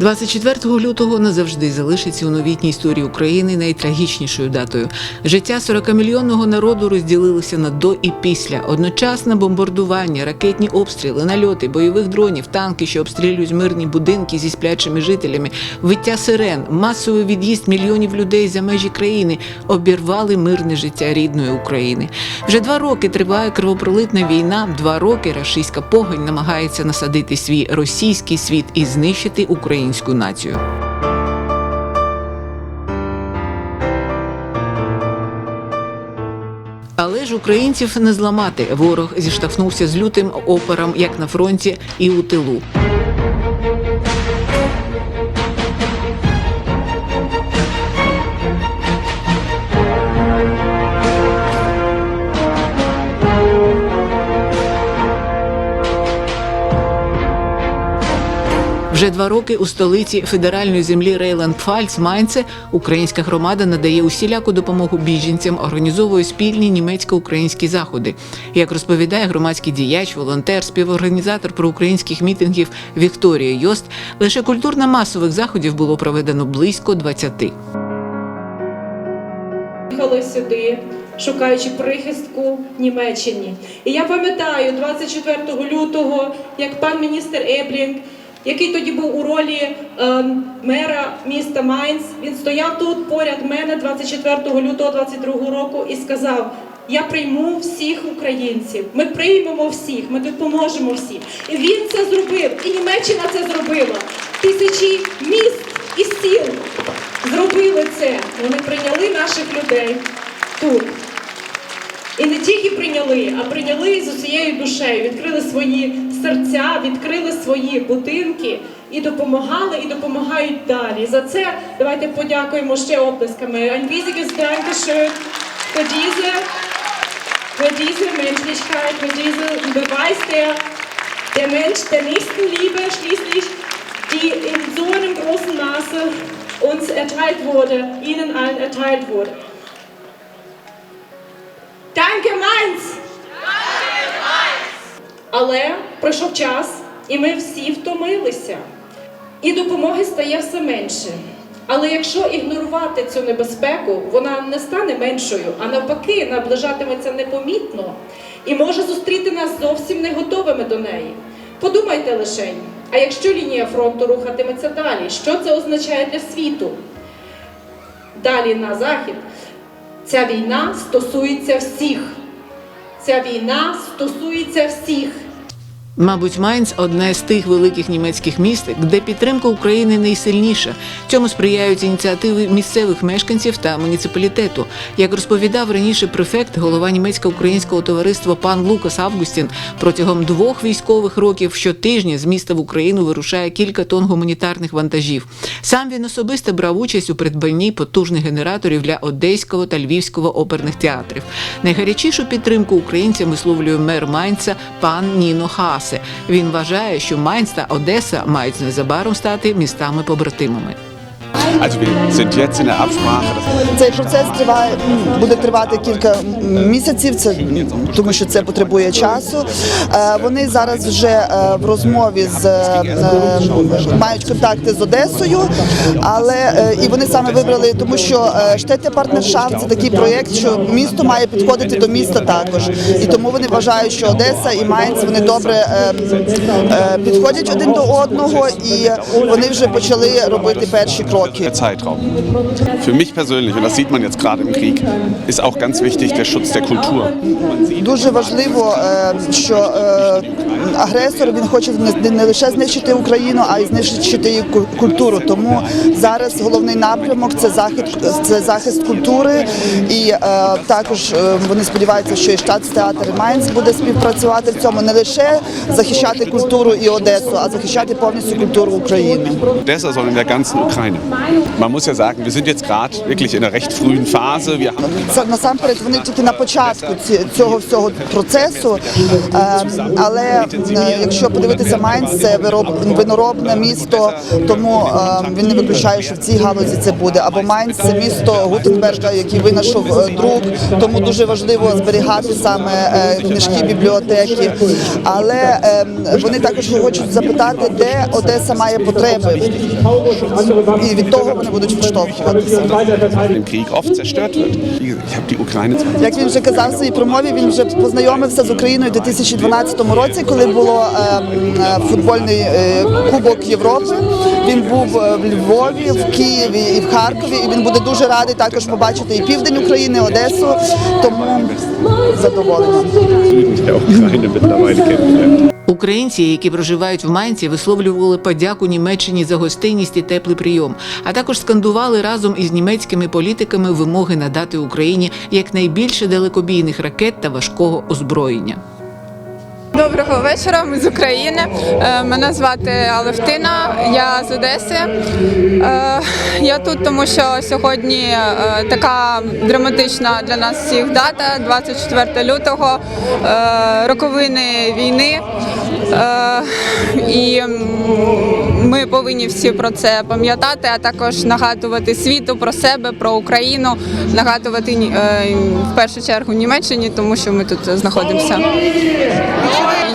24 лютого назавжди залишиться у новітній історії України найтрагічнішою датою. Життя 40-мільйонного народу розділилося на до і після. Одночасне бомбардування, ракетні обстріли, нальоти, бойових дронів, танки, що обстрілюють мирні будинки зі сплячими жителями, виття сирен, масовий від'їзд мільйонів людей за межі країни обірвали мирне життя рідної України. Вже два роки триває кровопролитна війна. Два роки рашистська погонь намагається насадити свій російський світ і знищити українську націю. Але ж українців не зламати. Ворог зіштовхнувся з лютим опором як на фронті і у тилу. Вже два роки у столиці федеральної землі Рейленд Пфальц Майнце українська громада надає усіляку допомогу біженцям, організовує спільні німецько-українські заходи. Як розповідає громадський діяч, волонтер, співорганізатор проукраїнських мітингів Вікторія Йост, лише культурно-масових заходів було проведено близько 20. Їхали сюди, шукаючи прихистку Німеччині. І я пам'ятаю 24 лютого, як пан міністр Еблінг, який тоді був у ролі ем, мера міста Майнц, він стояв тут поряд мене 24 лютого 22 року і сказав. Я прийму всіх українців. Ми приймемо всіх, ми допоможемо всім. І він це зробив, і Німеччина це зробила. Тисячі міст і сіл зробили це. Вони прийняли наших людей тут. І не тільки прийняли, а прийняли з усією душею, відкрили свої серця, відкрили свої будинки і допомагали, і допомагають далі. За це давайте подякуємо ще оплесками. Ein riesiges Dankeschön für diese, für diese Menschlichkeit, für diesen Beweis der, der Mensch, der Nächstenliebe schließlich, die in so einem großen Maße uns erteilt wurde, Ihnen allen erteilt wurde. Danke, Mainz! Danke Mainz! Але пройшов час, і ми всі втомилися. І допомоги стає все менше. Але якщо ігнорувати цю небезпеку, вона не стане меншою, а навпаки, наближатиметься непомітно і може зустріти нас зовсім не готовими до неї. Подумайте лише, а якщо лінія фронту рухатиметься далі, що це означає для світу? Далі на захід. Ця війна стосується всіх. Ця війна стосується всіх. Мабуть, Майнц одне з тих великих німецьких міст, де підтримка України найсильніша. Цьому сприяють ініціативи місцевих мешканців та муніципалітету. Як розповідав раніше префект, голова німецько-українського товариства пан Лукас Августін, протягом двох військових років щотижня з міста в Україну вирушає кілька тонн гуманітарних вантажів. Сам він особисто брав участь у придбанні потужних генераторів для одеського та львівського оперних театрів. Найгарячішу підтримку українцям висловлює мер Майнца пан Ніно Хаасе. Він вважає, що Майнц та Одеса мають незабаром стати містами побратимами. Also wir sind jetzt in der Absprache, Цей процес триває буде тривати кілька місяців. Це тому, що це потребує часу. Е, Вони зараз вже е, в розмові з е, мають контакти з Одесою, але і вони саме вибрали, тому що е, штете партнершафт це такий проєкт, що місто має підходити до міста також. І тому вони вважають, що Одеса і Майнц вони добре підходять один до одного, і вони вже почали робити перші кроки. Der Zeitraum. Für mich persönlich, und das sieht man jetzt gerade im Krieg, ist auch ganz wichtig der Schutz der Kultur. Дуже важливо, е, що е, агресор він хоче не- лише знищити Україну, а й знищити її культуру. Тому зараз головний напрямок це захист, це захист культури, і е, також вони сподіваються, що і штатстеатр Майнц буде співпрацювати в цьому не лише захищати культуру і Одесу, а захищати повністю культуру України. Odessa soll in der ganzen Ukraine. Man muss ja sagen, wir sind jetzt gerade wirklich in einer recht frühen Phase. Wir Це насамперед вони тільки на початку ці- цього всього процесу. Е, Але е, якщо подивитися Майнц, це вироб- виноробне місто, тому е, він не виключає, що в цій галузі це буде. Або Майнц це місто Гутенберга, який винайшов е, друк, тому дуже важливо зберігати саме е, книжки, бібліотеки. Але вони також хочуть запитати, де Одеса має потреби, того вони будуть відштовхуватися. Krieg oft zerstört wird. Ich habe die Ukraine Як він вже казав в своїй промові, він вже познайомився з Україною у 2012 році, коли було е, м, е, футбольний е, Кубок Європи. Він був е, в Львові, в Києві і в Харкові. І він буде дуже радий також побачити і південь України, Одесу. Тому задоволена. Українці, які проживають в Майнці, висловлювали подяку Німеччині за гостинність і теплий прийом, а також скандували разом із німецькими політиками вимоги надати Україні якнайбільше далекобійних ракет та важкого озброєння. Доброго вечора, ми з України. Е, Мене звати Алевтина, я з Одеси. Е, Я тут, тому що сьогодні е, така драматична для нас всіх дата 24 лютого, роковини війни. Е, І ми повинні всі про це пам'ятати, а також нагадувати світу про себе, про Україну, нагадувати е, в першу чергу Німеччині, тому що ми тут знаходимося.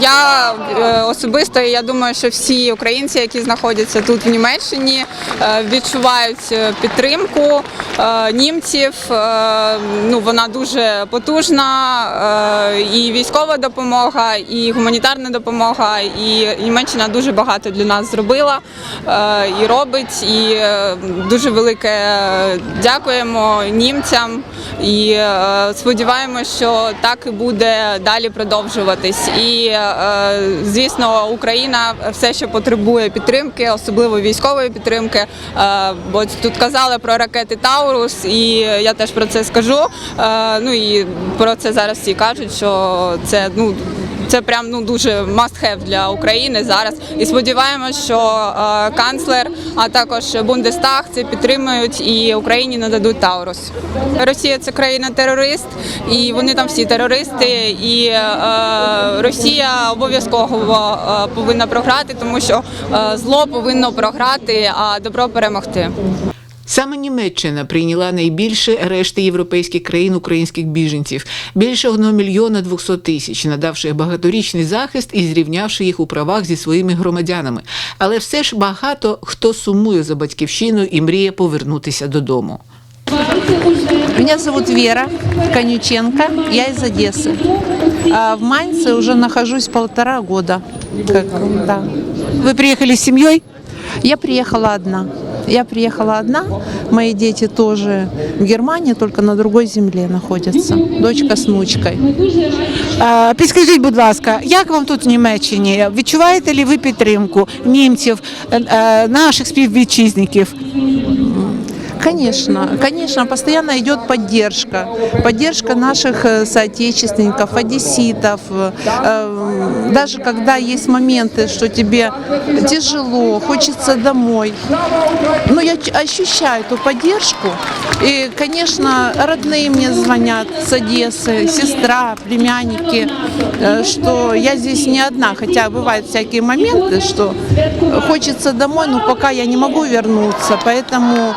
Я е, особисто, я думаю, що всі українці, які знаходяться тут в Німеччині, е, відчувають е, підтримку німців. Ну вона дуже потужна, і військова допомога, і гуманітарна допомога. І Німеччина дуже багато для нас зробила і робить. І дуже велике дякуємо німцям. І сподіваємося, що так і буде далі продовжуватись. І звісно, Україна все ще потребує підтримки, особливо військової підтримки. Е, бо тут казали про ракети Таурус, і я теж про це скажу. Е, ну і про це зараз всі кажуть, що це ну. Це прям ну дуже must have для України зараз. І сподіваємось, що е, канцлер, а також Бундестаг це підтримують і Україні нададуть Таурус. Росія це країна-терорист, і вони там всі терористи. І е, Росія обов'язково е, повинна програти, тому що е, зло повинно програти, а добро перемогти. Саме Німеччина прийняла найбільше решти європейських країн українських біженців більше 1 мільйона 200 тисяч, надавши багаторічний захист і зрівнявши їх у правах зі своїми громадянами. Але все ж багато хто сумує за батьківщиною і мріє повернутися додому. Меня зовут Вера Конюченко, я из Одессы. А в Майнце уже нахожусь полтора года. Как, да. Ви приїхали з сім'єю? Я приехала одна. Я приехала одна, мои дети тоже в Германии, только на другой земле находятся. Дочка с внучкой. Е, Підскажіть, будь ласка, як вам тут в Німеччині? Відчуваєте ли ви підтримку німців, е, е, наших співвітчизників? Конечно, конечно, постоянно идет поддержка. Поддержка наших э, соотечественников, одесситов. Э, Даже когда есть моменты, что тебе тяжело, хочется домой. Но я ч- ощущаю эту поддержку. И, конечно, родные мне звонят с Одессы, сестра, племянники, э, что я здесь не одна. Хотя бывают всякие моменты, что хочется домой, но пока я не могу вернуться. Поэтому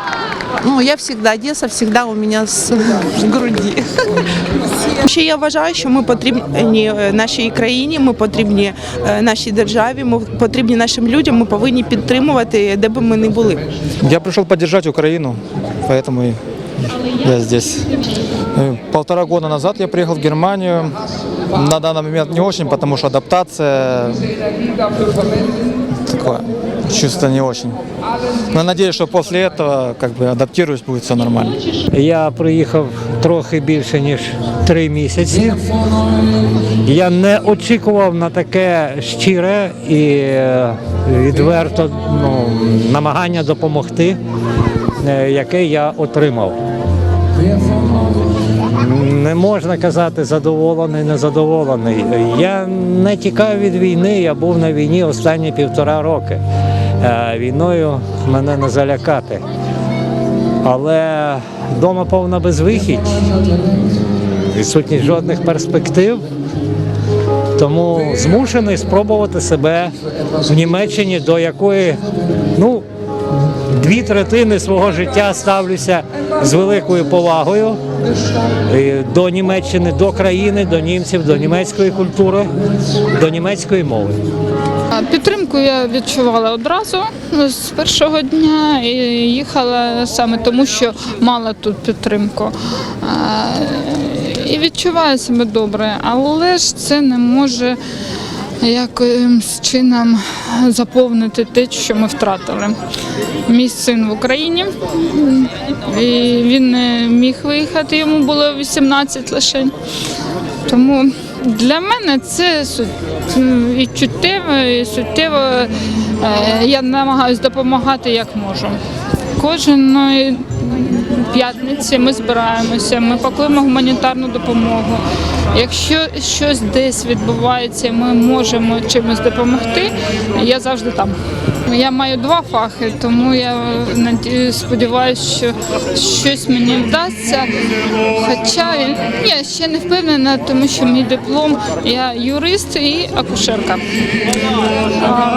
ну, я всегда, Одесса всегда у меня с, в груди. Ще я вважаю, що ми потрібні е, нашій країні, ми потрібні е, нашій державі, ми потрібні нашим людям. Ми повинні підтримувати, де би ми не були. Я пришел поддержать Украину, поэтому и я здесь. Э, Полтора года назад я приехал в Германию. На данный момент не очень, потому что адаптация такое чувство не очень. Но надеюсь, что после этого как бы адаптируюсь, будет все нормально. Я приїхав трохи більше ніж три місяці. Я не очікував на таке щире і е, відверто ну, намагання допомогти, е, яке я отримав. Не можна казати задоволений, незадоволений. Я не тікав від війни, я був на війні останні півтора роки. Е, Війною мене не залякати. але вдома повна безвихідь, відсутність жодних перспектив. Тому змушений спробувати себе в Німеччині, до якої ну, дві третини свого життя ставлюся з великою повагою до Німеччини, до країни, до німців, до німецької культури, до німецької мови. Підтримку я відчувала одразу з першого дня і їхала саме тому, що мала тут підтримку. І відчуваю себе добре, але ж це не може якимсь чином заповнити те, що ми втратили. Мій син в Україні, і він не міг виїхати, йому було 18 лише. Тому для мене це і і суттєво. Е, Я намагаюся допомагати як можу. Кожної п'ятниці ми збираємося, ми пакуємо гуманітарну допомогу. Якщо щось десь відбувається, ми можемо чимось допомогти. Я завжди там. Я маю два фахи, тому я сподіваюся, що щось мені вдасться. Хоча я ще не впевнена, тому що мій диплом я юрист і акушерка.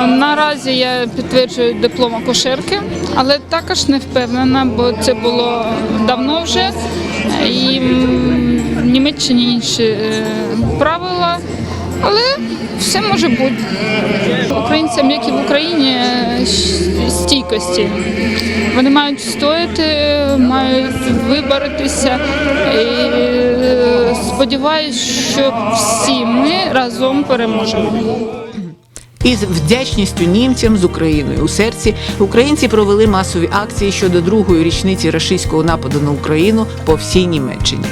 Наразі я підтверджую диплом акушерки, але також не впевнена, бо це було давно вже. І в Німеччині інші е, правила, але все може бути. Українцям, як і в Україні, е, стійкості. Вони мають стояти, мають виборотися. І е, сподіваюсь, що всі ми разом переможемо. Із вдячністю німцям з Україною у серці українці провели масові акції щодо другої річниці рашистського нападу на Україну по всій Німеччині.